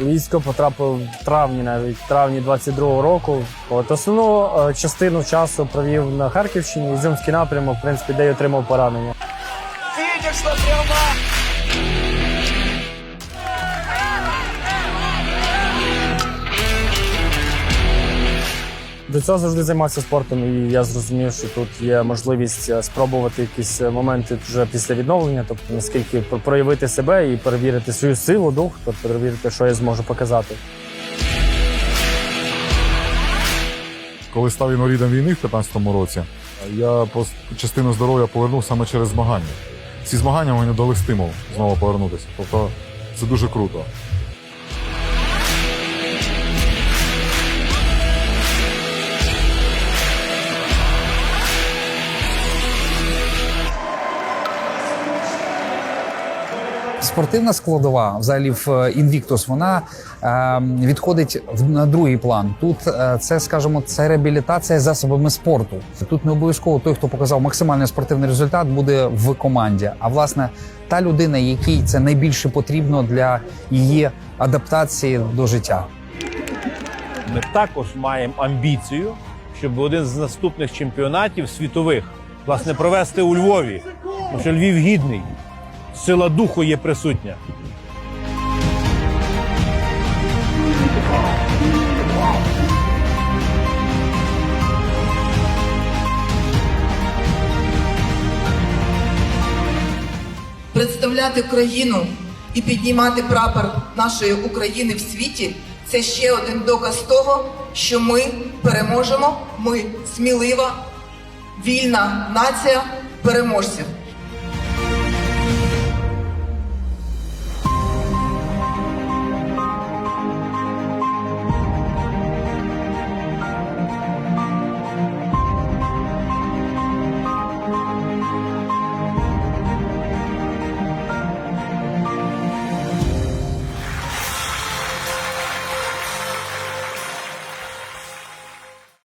Військо потрапив в травні, навіть в травні 22-го року. От основну е, частину часу провів на Харківщині, Ізюмський напрямок, в принципі, де й отримав поранення. Видишь, що прямо... До цього завжди займався спортом, і я зрозумів, що тут є можливість е, спробувати якісь е, моменти вже після відновлення, тобто наскільки проявити себе і перевірити свою силу, дух, тобто перевірити, що я зможу показати. Коли став інвалідом війни в 15-му році, я пос- частину здоров'я повернув саме через змагання. Ці змагання мені дали стимул знову повернутися. Тобто це дуже круто. Спортивна складова, взагалі в е, Invictus, вона е, відходить на другий план. Тут е, це, скажімо, це реабілітація засобами спорту. Тут не обов'язково той, хто показав максимальний спортивний результат, буде в команді. А власне, та людина, якій це найбільше потрібно для її адаптації до життя. Ми також маємо амбіцію, щоб один з наступних чемпіонатів світових власне провести у Львові. Тому що Львів гідний, сила духу є присутня. представляти країну і піднімати прапор нашої України в світі це ще один доказ того, що ми переможемо. Ми смілива, вільна нація переможців.